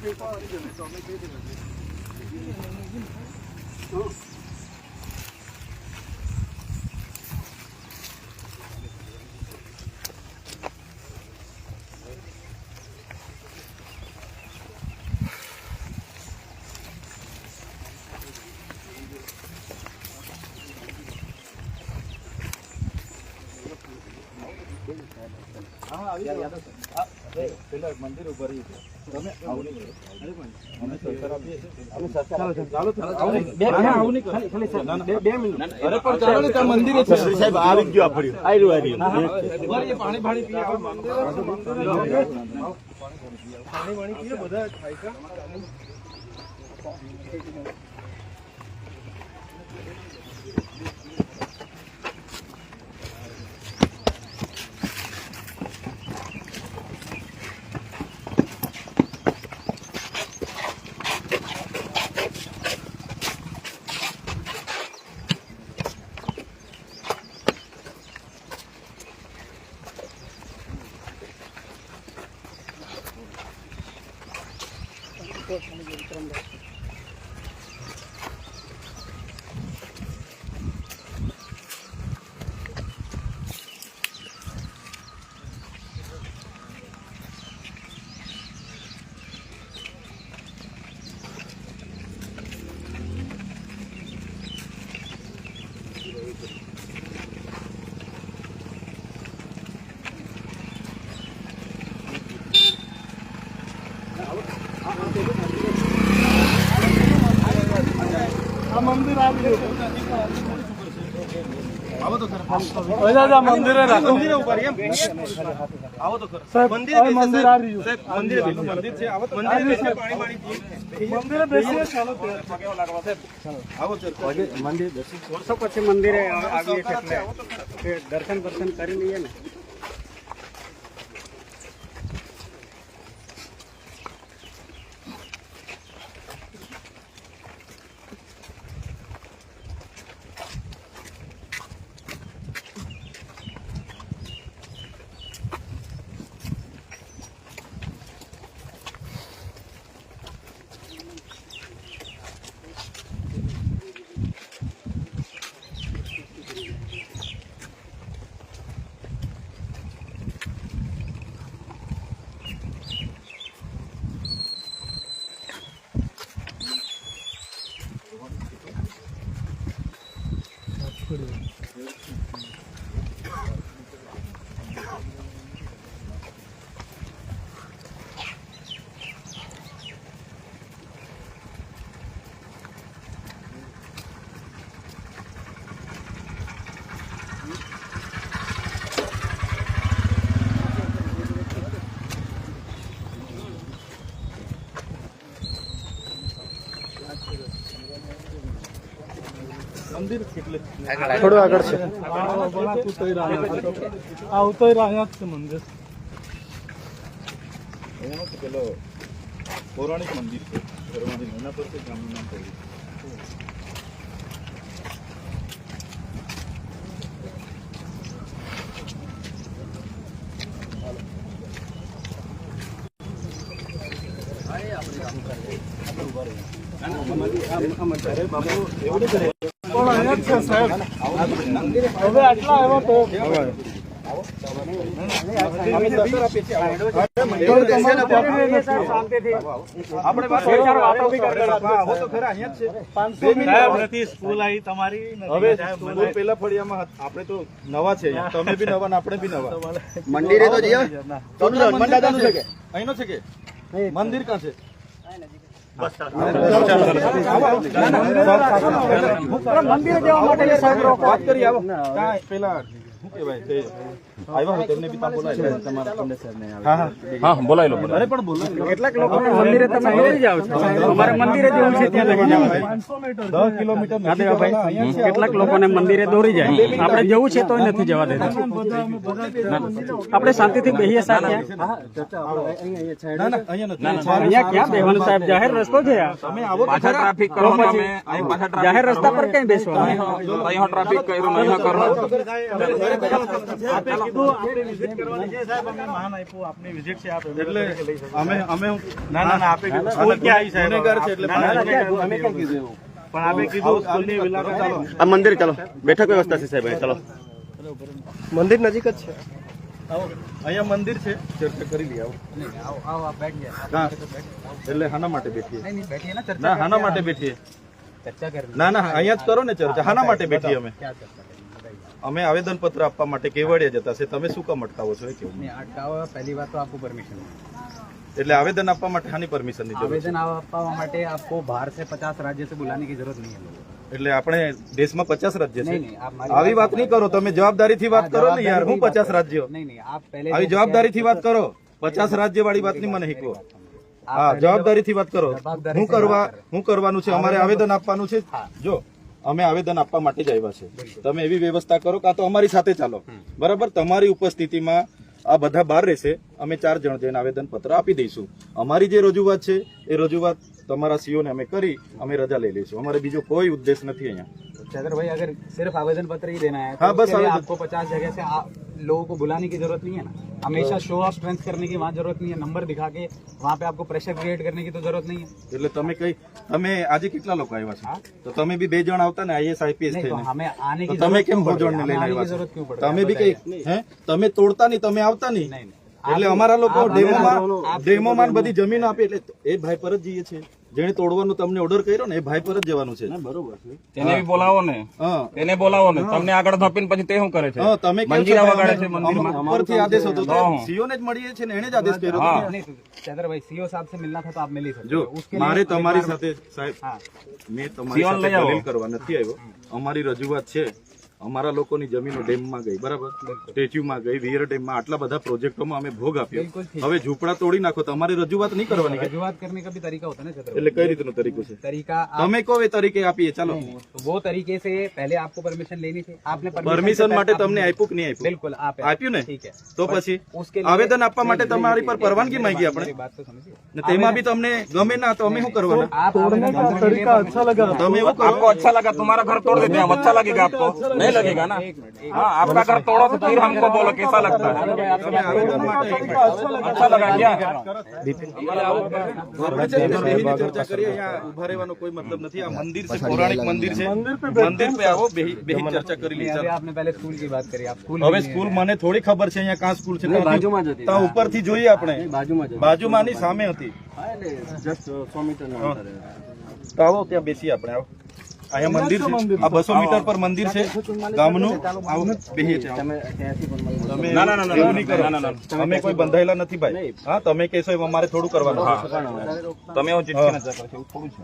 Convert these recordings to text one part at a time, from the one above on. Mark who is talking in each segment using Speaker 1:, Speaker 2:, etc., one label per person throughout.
Speaker 1: 啊哈！一个。પેલા મંદિર ઉપર તમે આવું અમે સરકાર આપીએ અમે સરકાર આપીએ ચાલો તો આવું નહીં. ના, ના, આવું નહીં કરો. ના, ના. અરે પણ ચાલો ને ત્યાં મંદિરે છે.
Speaker 2: સાહેબ આવી ગયો આ ફર્યું. આયરું આયરું.
Speaker 1: ઊભા રહીએ, પાણી પાણી પીએ આપણે મંદિરે મંદિરે. મંદિરે ઊભા એમ. આવો તો ખરા. મંદિરે બેસીએ, સાહેબ. સાહેબ, મંદિરે મંદિર છે, આવો મંદિરે બેસીએ, પાણી મંદિરે બેસીએ, ચાલો લાગવા, સાહેબ. આવો સર.
Speaker 3: વર્ષો પછી મંદિરે આવીએ એટલે દર્શન દર્શન કરી લઈએ ને
Speaker 1: મંદિર કેટલે
Speaker 3: થોડું આગળ છે.
Speaker 1: અહીંયા છે પેલો પૌરાણિક મંદિર છે ધર્માધીન એના પર છે ગામનું નામ પડ્યું આપણે વાત
Speaker 3: બે ચાર વાતો બી કરી
Speaker 1: અહીંયા છે હવે હતા. તો નવા છે તમે બી નવા ને આપણે બી નવા.
Speaker 2: મંદિરે તો જઈએ.
Speaker 1: મંદિર કાં છે કે? અહીંનો છે કે? મંદિર
Speaker 3: જવા માટે સાહેબ
Speaker 1: વાત કરી આવો પેલા શું કહેવાય આવ્યા હોય તેમને બી ત્યાં બોલાવી તમારા હા હા
Speaker 2: હા બોલાય લો
Speaker 1: અરે પણ બોલાવી
Speaker 3: કેટલાક લોકોને મંદિરે તમે દોરી જાઓ છો અમારે મંદિરે જવું છે ત્યાં
Speaker 1: દસ કિલોમીટર
Speaker 3: દેવાભાઈ
Speaker 1: અહીંયા છે.
Speaker 3: કેટલાક લોકોને મંદિરે દોરી જાય આપણે જવું છે તોય નથી જવા દેતા આપણે શાંતિથી બેહીએ સાહેબ
Speaker 1: અહીંયા
Speaker 3: ક્યાં બેહવાનું સાહેબ જાહેર રસ્તો છે
Speaker 2: પાછા ટ્રાફિક કરો
Speaker 3: જાહેર રસ્તા પર કઈ બેસવાનું
Speaker 2: ટ્રાફિક કર્યું ને અહીંયા કરો
Speaker 1: કીધું આપણે વિઝિટ કરવાની છે સાહેબ અમે માન આપ્યું આપની વિઝિટ છે આપ એટલે અમે અમે ના ના ના આપે કીધું. સ્કૂલ ક્યાં આવી સાહેબ? ગુનેગાર છે એટલે અમે ક્યાં કીધું એવું. પણ આપે કીધું સ્કૂલની મુલાકાત ચાલો.
Speaker 2: આ મંદિર ચાલો. બેઠક વ્યવસ્થા છે સાહેબ ચાલો.
Speaker 1: મંદિર નજીક જ છે. આવો અહીંયા મંદિર છે. ચર્ચા કરી લઈએ આવો. હા. એટલે હાના માટે બેઠીએ. ના હાના માટે બેઠીએ. ના ના અહીંયા જ કરો ને ચર્ચા. હાના માટે બેઠીએ અમે. અમે આવેદનપત્ર આપવા માટે કેવડિયા જતા છે. તમે શું કામ અટકાવો છો કેવું?
Speaker 4: નહીં પહેલી વાત તો આપકો પરમિશન
Speaker 1: એટલે આવેદન આપવા માટે આની પરમિશન
Speaker 4: આવેદન આપવા માટે આપકો બહાર સે પચાસ રાજ્ય સે બુલાને કી જરૂરત નહીં
Speaker 1: એટલે આપણે દેશમાં પચાસ રાજ્ય છે? આવી વાત નહીં કરો તમે જવાબદારીથી વાત કરો ને યાર હું પચાસ રાજ્યો?
Speaker 4: નહીં નહીં આપ પહેલે
Speaker 1: આવી જવાબદારીથી વાત કરો. પચાસ રાજ્ય વાળી વાતની મને હીકો હા જવાબદારીથી વાત કરો. હું કરવા હું કરવાનું છે અમારે આવેદન આપવાનું છે? જો. અમે આવેદન આપવા માટે જ આવ્યા છે તમે એવી વ્યવસ્થા કરો કાં તો અમારી સાથે ચાલો બરાબર તમારી ઉપસ્થિતિમાં આ બધા બહાર રહેશે અમે ચાર જણ જઈને આવેદન પત્ર આપી દઈશું અમારી જે રજૂઆત છે એ રજૂઆત તમારા સીઓ ને અમે કરી અમે રજા લઈ લઈશું અમારે બીજો કોઈ ઉદ્દેશ નથી અહીંયા
Speaker 4: चंद्र भाई अगर सिर्फ आवेदन पत्र ही देना है तो
Speaker 1: हाँ, बस
Speaker 4: उसके लिए
Speaker 1: आवेदन-
Speaker 4: आपको पचास जगह से आ- लोगों को बुलाने की जरूरत नहीं है ना હમેશા શો ઓફ સ્ટ્રેન્થ કરને કી વહાં જરૂરત નહીં નંબર દિખા કે વહાં પે આપકો પ્રેશર ક્રિએટ કરને કી તો જરૂરત નહીં
Speaker 1: એટલે તમે કઈ તમે આજે કેટલા લોકો આવ્યા છો? તો તમે બી બે જણ આવતા ને આઈએસ આઈપીએસ થઈને.
Speaker 4: અમે
Speaker 1: આને
Speaker 4: કી
Speaker 1: તમે કેમ બે
Speaker 4: જણ
Speaker 1: ને લઈને આવ્યા છો? તમે બી કઈ હે? તમે તોડતા નહીં તમે આવતા નહીં. એટલે અમારા લોકો ડેમોમાં ડેમોમાં બધી જમીન આપી એટલે એ ભાઈ પરત જઈએ છીએ જેને તોડવાનો તમને ઓર્ડર કર્યો ને એ ભાઈ પર જ જવાનું છે. બરોબર છે.
Speaker 2: તેને બી બોલાવો ને. તેને બોલાવો ને. તમને આગળ ધપીને પછી તે શું કરે છે?
Speaker 1: તમે
Speaker 2: મંજીરા વગાડે છે મંદિરમાં.
Speaker 1: આદેશ હતો. તો સીઓ ને જ મળીએ છે ને એને જ આદેશ કર્યો હતો
Speaker 4: ચંદ્રભાઈ સીઓ સાહેબ સે મિલના થા તો આપ મિલી શકો.
Speaker 1: જો મારે તમારી સાથે સાહેબ મેં તમારી સાથે દલીલ કરવા નથી આવ્યો. અમારી રજૂઆત છે. અમારા લોકોની જમીનો ડેમમાં ગઈ બરાબર સ્ટેચ્યુમાં ગઈ વિયર ડેમમાં આટલા બધા પ્રોજેક્ટોમાં અમે ભોગ આપ્યો
Speaker 4: બિલકુલ ઠીક.
Speaker 1: હવે ઝૂંપડા તોડી નાખો તમારે રજૂઆત નહીં કરવાની કે?
Speaker 4: रजुआत करने का भी तरीका होता है ना चंद्र भाई।
Speaker 1: એટલે કઈ રીતનો તરીકો છે
Speaker 4: तरीका आप
Speaker 1: તમે કહો એ તરીકે આપીએ ચાલો
Speaker 4: तो वो तरीके से पहले आपको परमिशन लेनी थी आपने permission
Speaker 1: પરમિશન
Speaker 4: से
Speaker 1: માટે
Speaker 4: पहले-
Speaker 1: તમને આપ્યું કે નહીં આપ્યું
Speaker 4: बिल्कुल आप
Speaker 1: આપ્યું ને
Speaker 4: ठीक है
Speaker 1: તો પછી
Speaker 4: उसके लिए-
Speaker 1: આવેદન આપવા માટે તમારી પર પરવાનગી માંગી આપણે
Speaker 4: मेरी बात तो समझिए
Speaker 1: ને તેમાં બી તમને ગમે ના તો અમે શું કરવાના
Speaker 4: आप आवेदन करने के लिए permission-
Speaker 1: તમે એવું કરો
Speaker 2: आपको अच्छा लगा तुम्हारा घर तोड़ देते हैं हम अच्छा लगेगा आपको नहीं लगेगा ना हाँ आपका घर तोड़ो तो फिर हमको बोलो कैसा लगता है
Speaker 1: તમે આવેદન માટે
Speaker 2: अच्छा लगा क्या
Speaker 1: બરાબર છે, એટલે બેહીને ચર્ચા કરીએ અહીંયા ઉભા રહેવાનો કોઈ મતલબ નથી આ મંદિર છે પૌરાણિક મંદિર છે મંદિર પે આવો બેહી બેહી ચર્ચા કરી લઈએ
Speaker 4: अभी
Speaker 1: ચાલો.
Speaker 4: आपने पहले स्कूल की बात करी आप स्कूल
Speaker 1: હવે સ્કૂલ મને થોડી ખબર છે અહીંયા કાં સ્કૂલ છે ત્યાંથી- ત્યાં ઉપરથી જોઈએ આપણે બાજુમાંની સામે હતી હા. તો આવો ત્યાં બેસીએ આપણે આવો અહીંયા મંદિર છે? આ બસો મીટર પર મંદિર છે. ગામનું. આવું. બેહીએ
Speaker 2: ના, ના, ના,
Speaker 1: એવું નહીં કરો.
Speaker 2: ના.
Speaker 1: અમે કોઈ બંધાયેલા નથી ભાઈ. હા તમે કહેશો એમાં અમારે થોડું કરવાનું.
Speaker 2: તમે હું. ચિઠ્ઠી થોડું છે.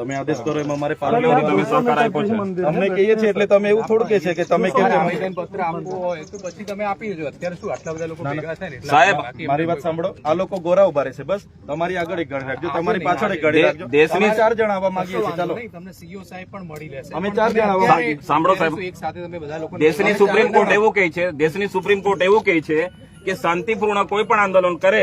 Speaker 1: તમે આદેશ કરો એમાં અમારે પાલન
Speaker 2: તમે
Speaker 1: કરવાનું. અમને કહીએ છીએ એટલે તમે એવું થોડું કહે છે કે તમે કેમ
Speaker 4: આવેદન પત્ર આપવું હોય તો પછી તમે આપી દેજો. અત્યારે શું આટલા બધા લોકો ભેગા છે ને એટલે
Speaker 2: સાહેબ
Speaker 1: મારી વાત સાંભળો. આ લોકો ગોરા ઊભા રહેશે બસ. તમારી આગળ એક ગણ રાખજો. તમારી પાછળ એક
Speaker 2: ગણ
Speaker 1: રાખજો.
Speaker 2: દેશની-
Speaker 1: ચાર જણ આવવા માંગીએ છીએ. ચાલો.
Speaker 4: નહીં, તમને સીઓ સાહેબ પણ મળી લેશે.
Speaker 1: અમે ચાર જણ આવવા માંગીએ
Speaker 2: સાંભળો સાહેબ.
Speaker 4: એક સાથે તમે બધા લોકો
Speaker 2: દેશની સુપ્રીમ કોર્ટ એવું કહે છે દેશની સુપ્રીમ કોર્ટ એવું કહે છે કે શાંતિપૂર્ણ કોઈ પણ આંદોલન કરે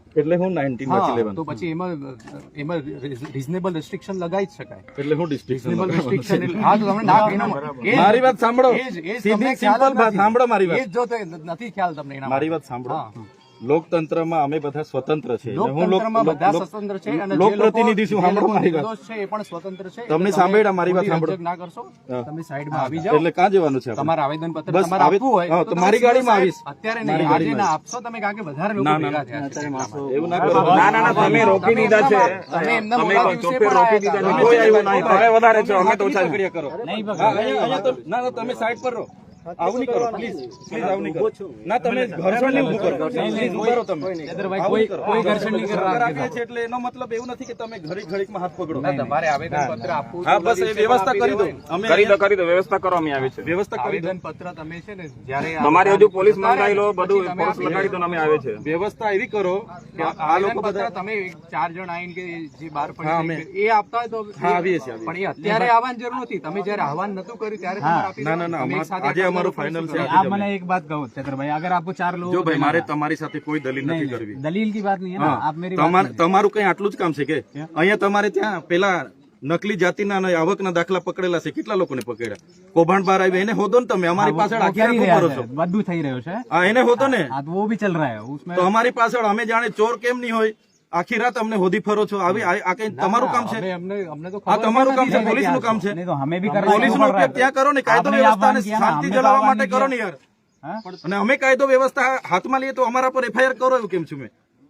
Speaker 1: એટલે હું નાઇન્ટીન
Speaker 4: હા,
Speaker 1: લેવાનું
Speaker 4: તો પછી એમાં એમાં રીઝનેબલ રેસ્ટ્રિક્શન લગાવી જ શકાય.
Speaker 1: એટલે હું
Speaker 4: રીઝનેબલ રેસ્ટ્રિક્શન હા તો તમને ના
Speaker 1: મારી વાત સાંભળો. સીધી સિમ્પલ વાત સાંભળો મારી વાત.
Speaker 4: જ જો તો નથી ખ્યાલ તમને એના
Speaker 1: મારી વાત સાંભળો.
Speaker 4: હા.
Speaker 1: લોકતંત્રમાં અમે બધા સ્વતંત્ર છે. હું લોક-
Speaker 4: લોકતંત્રમાં
Speaker 1: લોક-
Speaker 4: બધા
Speaker 1: લોક-
Speaker 4: સ્વતંત્ર છે અને
Speaker 1: લોકપ્રતિનિધિ છું સાંભળો મારી વાત.
Speaker 4: છે એ પણ સ્વતંત્ર છે.
Speaker 1: તમને સાંભળ્યા મારી વાત સાંભળો.
Speaker 4: ના કરશો. તમે સાઈડમાં આવી જાઓ.
Speaker 1: એટલે ક્યાં જવાનું છે
Speaker 4: તમારા આવેદન પત્ર તમારે આપવું હોય
Speaker 1: તો મારી ગાડીમાં આવીશ.
Speaker 4: અત્યારે નહીં આજે ના આપશો તમે કારણ કે વધારે લોકો
Speaker 1: ના, ના,
Speaker 4: ભેગા થયા છે.
Speaker 1: એવું ના કરો
Speaker 2: ના ના ના તમે રોકી દીધા છે.
Speaker 4: તમે એમના મોટા દિવસે
Speaker 2: રોકી દીધા છે. કોઈ આવ્યું નહીં તમે વધારે છો. અમે તો ઓછા.
Speaker 1: કરો નહીં ના તમે સાઈડ પર રહો. આવું નહીં. કરો પ્લીઝ પ્લીઝ આવું નહીં કરો ના તમે ઘર્ષણ નહીં ઊભું કરો. પ્લીઝ ઊભા તમે.
Speaker 4: કોઈ
Speaker 1: નહીં કરો.
Speaker 4: કોઈ ઘર્ષણ નહીં કરવા
Speaker 1: આપીએ છીએ એટલે એનો મતલબ એવું નથી કે તમે ઘડી ઘડીકમાં હાથ પકડો.
Speaker 4: તમારે આવેદન પત્ર આપવું
Speaker 1: હા બસ એ વ્યવસ્થા કરી દો. અમે
Speaker 2: કરી દો કરી દો. વ્યવસ્થા કરો અમે આવી છે.
Speaker 1: વ્યવસ્થા કરી દો.
Speaker 4: પત્ર તમે છે ને જ્યારે
Speaker 2: તમારે હજુ પોલીસ મંગાવી લો બધું લગાડી દો અમે આવે છે.
Speaker 1: વ્યવસ્થા એવી કરો કે આ લોકો બધા
Speaker 4: તમે ચાર જણ આવીને કે જે બાર પડે એ આપતા હોય તો
Speaker 1: હા, આવીએ છીએ,
Speaker 4: પણ એ અત્યારે આવવાની જરૂર નથી. તમે જયારે આહવાન નતું કર્યું ત્યારે
Speaker 1: ના ના ના. આજે અમારું
Speaker 4: કરો,
Speaker 1: ફાઇનલ છે
Speaker 4: પછી
Speaker 1: આજે
Speaker 4: आप
Speaker 1: જ અમે.
Speaker 4: मैंने एक बात कहूँ चतर भाई अगर आपको चार लोग
Speaker 1: જો ભાઈ મારે તમારી સાથે કોઈ દલીલ નથી કરવી
Speaker 4: दलील की बात नहीं है ना
Speaker 1: હા
Speaker 4: आप मेरी बात
Speaker 1: તમારે તમારું કઈ આટલું જ કામ છે કે અહીંયા તમારે ત્યાં પેલા નકલી જાતિના અને આવકના દાખલા પકડેલા છે કેટલા લોકોને પકડ્યા કૌભાંડ બહાર આવી એને હોદો ને તમે અમારી પાછળ આખી
Speaker 4: કરી
Speaker 1: રાખો
Speaker 4: રહ્યા
Speaker 1: કરો
Speaker 4: છે
Speaker 1: છો
Speaker 4: બધું થઈ રહ્યું છે
Speaker 1: હા એને હોદો ને
Speaker 4: હા તો वो भी चल रहा है उसमें
Speaker 1: તો અમારી પાછળ અમે જાણે ચોર કેમ નહીં હોય આખી રાત અમને હોદી ફરો છો આવી આ કઈ તમારું કામ છે? આ તમારું કામ છે પોલીસનું કામ છે.
Speaker 4: પોલીસ નો
Speaker 1: ઉપયોગ ત્યાં કરો ને કાયદો
Speaker 4: વ્યવસ્થાને
Speaker 1: શાંતિ
Speaker 4: જળવવા
Speaker 1: માટે કરો ને યાર. અને અમે કાયદો વ્યવસ્થા હાથમાં લઈએ તો અમારા પર એફઆઈઆર કરો એવું કેમ છું મેં?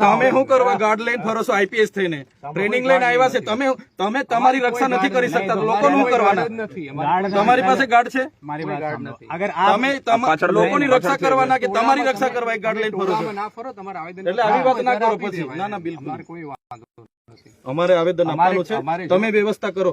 Speaker 1: તમે શું કરવા ગાર્ડ લઈને ફરો છો આઈપીએસ થઈને? ટ્રેનિંગ લઈને આવ્યા છે. તમે તમે તમારી રક્ષા નથી કરી શકતા. લોકો શું કરવાના? તમારી પાસે ગાર્ડ છે.
Speaker 4: અગર
Speaker 1: તમે લોકોની રક્ષા કરવાના કે તમારી રક્ષા કરવા એક ગાર્ડ લઈને ફરો છો
Speaker 4: ના ફરો, તમારે આવેદન
Speaker 1: એટલે આવી વાત ના કરો પછી. ના, ના, બિલકુલ.
Speaker 4: અમારે કોઈ વાંધો નથી.
Speaker 1: અમારે આવેદન આપવાનું છે. તમે વ્યવસ્થા કરો.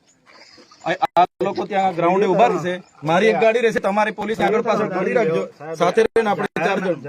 Speaker 1: આ લોકો ત્યાં ગ્રાઉન્ડે ઊભા રહેશે. મારી એક ગાડી રહેશે તમારી પોલીસ આગળ પાછળ ગાડી રાખજો. સાથે રહીને આપણે ચાર જણ.